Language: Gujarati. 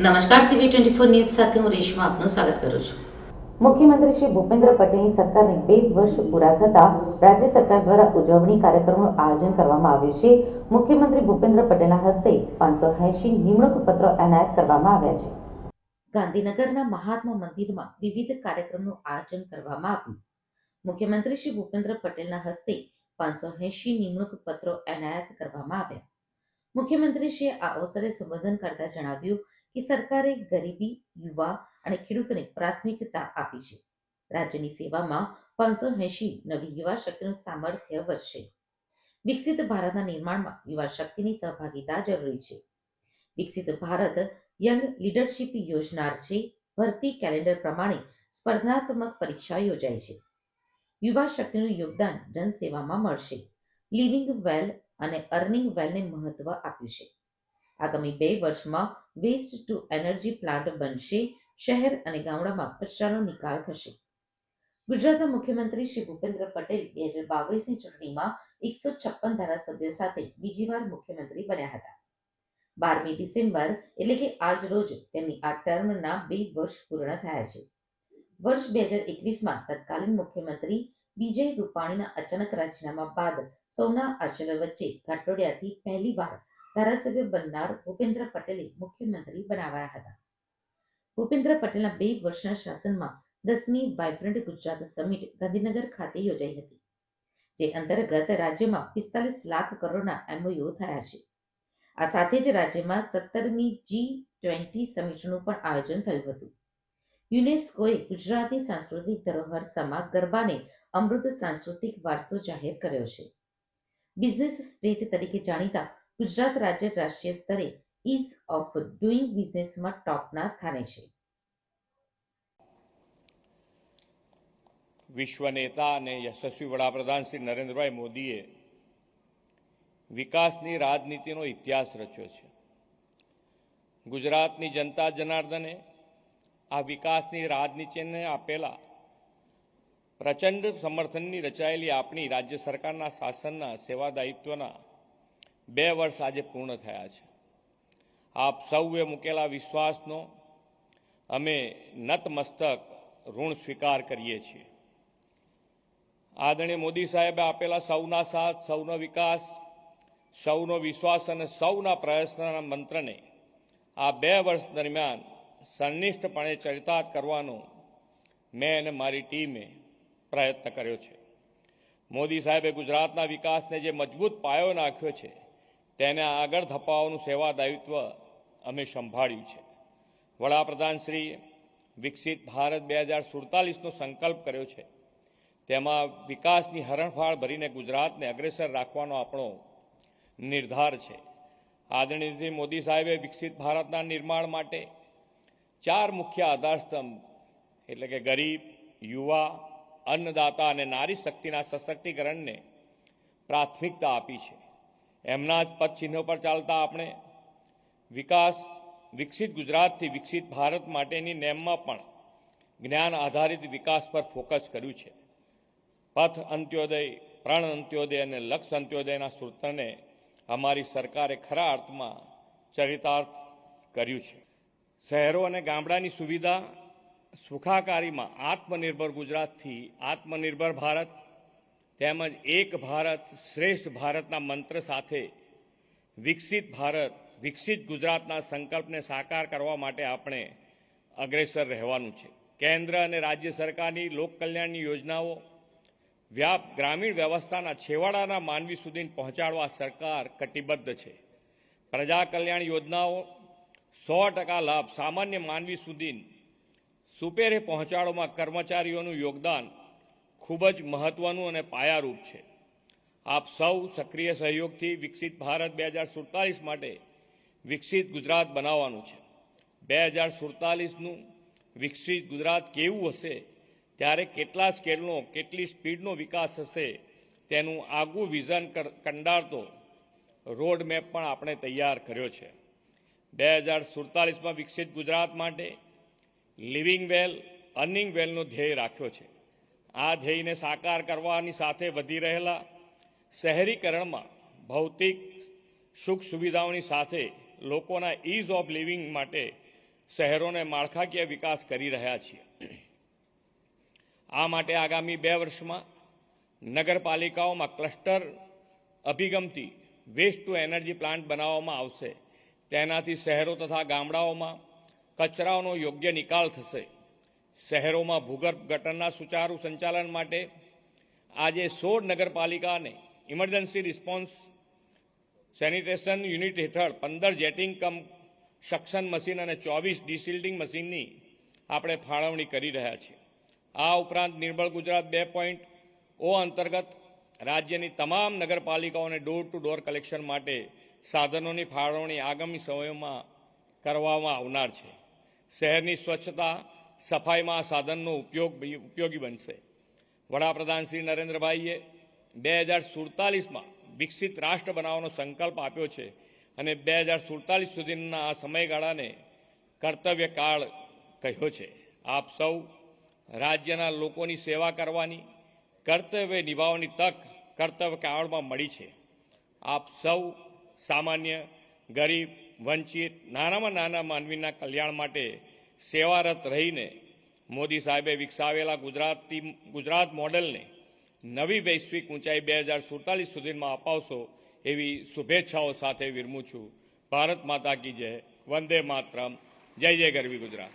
નમસ્કાર સીવી ટ્વેન્ટી ફોર ન્યૂઝ સાથે હું રેશમા આપનું સ્વાગત કરું છું. મુખ્યમંત્રી શ્રી ભૂપેન્દ્ર પટેલની સરકારને બે વર્ષ પૂરા થતા રાજ્ય સરકાર દ્વારા ઉજવણી કાર્યક્રમનું આયોજન કરવામાં આવ્યું છે. મુખ્યમંત્રી ભૂપેન્દ્ર પટેલના હસ્તે પાંચસો એંશી નિમણૂક પત્રો એનાયત કરવામાં આવ્યા છે. ગાંધીનગરના મહાત્મા મંદિરમાં વિવિધ કાર્યક્રમનું આયોજન કરવામાં આવ્યું. મુખ્યમંત્રી શ્રી ભૂપેન્દ્ર પટેલના હસ્તે પાંચસો એંશી નિમણૂક પત્રો એનાયત કરવામાં આવ્યા. મુખ્યમંત્રીશ્રીએ આ અવસરે સંબોધન કરતા જણાવ્યું કે સરકારે ગરીબી, યુવા અને ખેડૂતોને પ્રાથમિકતા આપી છે. રાજ્યની સેવામાં પાંચસો એંશી નવી યુવા શક્તિનું સામર્થ્ય વધશે. વિકસિત ભારતના નિર્માણમાં યુવા શક્તિની સહભાગિતા જરૂરી છે. વિકસિત ભારત યંગ લીડરશીપ યોજનાર છે. ભરતી કેલેન્ડર પ્રમાણે સ્પર્ધાત્મક પરીક્ષા યોજાય છે. યુવા શક્તિનું યોગદાન જનસેવામાં મળશે. લિવિંગ વેલ અને અર્નિંગ વેલને મહત્વ આપ્યું છે. આગામી બે વર્ષમાં વેસ્ટ ટુ એનર્જી પ્લાન્ટ બનશે, શહેર અને ગામડામાં કચરાનો નિકાલ થશે. ગુજરાતના મુખ્યમંત્રી શ્રી ભૂપેન્દ્ર પટેલ બે હજાર બાવીસની ચૂંટણીમાં એકસો છપ્પન ધારાસભ્યો સાથે બીજી વાર મુખ્યમંત્રી બન્યા હતા. બારમી ડિસેમ્બર એટલે કે આજ રોજ તેમની આ ટર્મના બે વર્ષ પૂર્ણ થયા છે. વર્ષ બે હજાર એકવીસમાં તત્કાલીન મુખ્યમંત્રી વિજય રૂપાણીના અચાનક રાજીનામા બાદ સૌના આશ્ચર્ય વચ્ચે ઘાટોડિયાથી પહેલીવાર ધારાસભ્ય બનનાર ભૂપેન્દ્ર પટેલે મુખ્યમંત્રી બનાવાયા હતા ભૂપેન્દ્ર પટેલના બે વર્ષના શાસનમાં દસમી વાઇબ્રન્ટ ગુજરાત સમિટ ગાંધીનગર ખાતે યોજાઈ હતી જે અંતર્ગત રાજ્યમાં પિસ્તાલીસ લાખ કરોડના એમઓયુ થયા છે આ સાથે જ રાજ્યમાં સત્તરમી જી ટ્વેન્ટી સમિટનું પણ આયોજન થયું હતું યુનેસ્કોએ ગુજરાતની સાંસ્કૃતિક ધરોહર સમા ગરબાને અમૃત સાંસ્કૃતિક વારસો જાહેર કર્યો છે બિઝનેસ સ્ટેટ તરીકે જાણીતા ગુજરાત રાજ્ય રાષ્ટ્રીય સ્તરે ઇઝ ઓફ ડુઈંગ બિઝનેસમાં ટોપના સ્થાને છે. વિશ્વ નેતા અને યશસ્વી વડાપ્રધાન શ્રી નરેન્દ્રભાઈ મોદીએ વિકાસની રાજનીતિનો ઇતિહાસ રચ્યો છે. ગુજરાતની જનતા જનાર્દને આ વિકાસની રાજનીતિને આપેલા પ્રચંડ સમર્થનની રચાયેલી આપણી રાજ્ય સરકારના શાસનના સેવા દાયિત્વના બે વર્ષ આજે પૂર્ણ થયા છે. આપ સૌએ મૂકેલા વિશ્વાસનો અમે નતમસ્તક ઋણ સ્વીકાર કરીએ છીએ. આદરણીય મોદી સાહેબે આપેલા સૌના સાથ, સૌનો વિકાસ, સૌનો વિશ્વાસ અને સૌના પ્રયત્નના મંત્રને આ બે વર્ષ દરમિયાન સંનિષ્ઠપણે ચરિતાર્થ કરવાનો મેં અને મારી ટીમે પ્રયત્ન કર્યો છે. મોદી સાહેબે ગુજરાતના વિકાસને જે મજબૂત પાયો નાખ્યો છે તેને આગળ ધપાવવાનું સેવા દાયિત્વ અમે સંભાળ્યું છે. વડાપ્રધાન શ્રી વિકસિત ભારત બે હજાર સુડતાલીસનો સંકલ્પ કર્યો છે. તેમાં વિકાસની હરણફાળ ભરીને ગુજરાતને અગ્રેસર રાખવાનો આપણો નિર્ધાર છે. આદરણીય મોદી સાહેબે વિકસિત ભારતના નિર્માણ માટે ચાર મુખ્ય આધારસ્તંભ, એટલે કે ગરીબ, યુવા, અન્નદાતા અને નારી શક્તિના સશક્તિકરણને પ્રાથમિકતા આપી છે. એમના જ પદચિહ્નો પર ચાલતા આપણે વિકાસ વિકસિત ગુજરાતથી વિકસિત ભારત માટેની નેમમાં પણ જ્ઞાન આધારિત વિકાસ પર ફોકસ કર્યું છે. પથ અંત્યોદય, પ્રાણ અંત્યોદય અને લક્ષ અંત્યોદયના સૂત્રને અમારી સરકારે ખરા અર્થમાં ચરિતાર્થ કર્યું છે. શહેરો અને ગામડાની સુવિધા સુખાકારીમાં આત્મનિર્ભર ગુજરાતથી આત્મનિર્ભર ભારત તેમજ એક ભારત શ્રેષ્ઠ ભારતના મંત્ર સાથે વિકસિત ભારત, વિકસિત ગુજરાતના સંકલ્પને સાકાર કરવા માટે આપણે અગ્રેસર રહેવાનું છે. કેન્દ્ર અને રાજ્ય સરકારની લોક કલ્યાણની યોજનાઓ, વ્યાપ ગ્રામીણ વ્યવસ્થાના છેવાડાના માનવી સુધી પહોંચાડવા સરકાર કટિબદ્ધ છે. પ્રજા કલ્યાણ યોજનાઓ, સો ટકા લાભ સામાન્ય માનવી સુધી સુપેરે પહોંચાડવામાં કર્મચારીઓનું યોગદાન ખૂબ જ મહત્વનું અને પાયારૂપ છે. આપ સૌ સક્રિય સહયોગથી વિકસિત ભારત બે હજાર સુડતાલીસ માટે વિકસિત ગુજરાત બનાવવાનું છે. બે હજાર સુડતાલીસનું વિકસિત ગુજરાત કેવું હશે? ત્યારે કેટલા સ્કેલનો, કેટલી સ્પીડનો વિકાસ હશે? તેનું આગવું વિઝન કંડારતો રોડ મેપ પણ આપણે તૈયાર કર્યો છે. બે હજાર સુડતાલીસમાં વિકસિત ગુજરાત માટે લિવિંગ વેલ, અર્નિંગ વેલનો ધ્યેય રાખ્યો છે. આ ધ્યેયને સાકાર કરવાની સાથે વધી રહેલા શહેરીકરણમાં ભૌતિક સુખ સુવિધાઓની સાથે લોકોના ઇઝ ઓફ લિવિંગ માટે શહેરોને માળખાકીય વિકાસ કરી રહ્યા છીએ. આ માટે આગામી બે વર્ષમાં નગરપાલિકાઓમાં ક્લસ્ટર અભિગમથી વેસ્ટ ટુ એનર્જી પ્લાન્ટ બનાવવામાં આવશે. તેનાથી શહેરો તથા ગામડાઓમાં કચરાઓનો યોગ્ય નિકાલ થશે. શહેરોમાં ભૂગર્ભ ગટરના સુચારુ સંચાલન માટે આજે સોળ નગરપાલિકાને ઇમરજન્સી રિસ્પોન્સ સેનિટેશન યુનિટ હેઠળ પંદર જેટિંગ કમ સક્શન મશીન અને ચોવીસ ડિસિલ્ડિંગ મશીનની આપણે ફાળવણી કરી રહ્યા છીએ. આ ઉપરાંત નિર્મળ ગુજરાત બે પોઈન્ટ ઓ અંતર્ગત રાજ્યની તમામ નગરપાલિકાઓને ડોર ટુ ડોર કલેક્શન માટે સાધનોની ફાળવણી આગામી સમયોમાં કરવામાં આવનાર છે. શહેરની સ્વચ્છતા સફાઈમાં સાધનનો ઉપયોગ ઉપયોગી બનશે. વડાપ્રધાન શ્રી નરેન્દ્રભાઈએ બે હજાર સુડતાલીસમાં વિકસિત રાષ્ટ્ર બનાવવાનો સંકલ્પ આપ્યો છે અને બે હજાર સુડતાલીસ સુધીના આ સમયગાળાને કર્તવ્યકાળ કહ્યો છે. આપ સૌ રાજ્યના લોકોની સેવા કરવાની, કર્તવ્ય નિભાવવાની તક કર્તવ્યકાળમાં મળી છે. આપ સૌ સામાન્ય, ગરીબ, વંચિત, નાનામાં નાના માનવીના કલ્યાણ માટે સેવારત રહીને મોદી સાહેબે વિકસાવેલા ગુજરાતી ગુજરાત મોડેલને નવી વૈશ્વિક ઊંચાઈ બે હજાર સુડતાલીસ સુધીમાં અપાવશો એવી શુભેચ્છાઓ સાથે વિરમું છું. ભારત માતા કી જય. વંદે માતરમ. જય જય ગરવી ગુજરાત.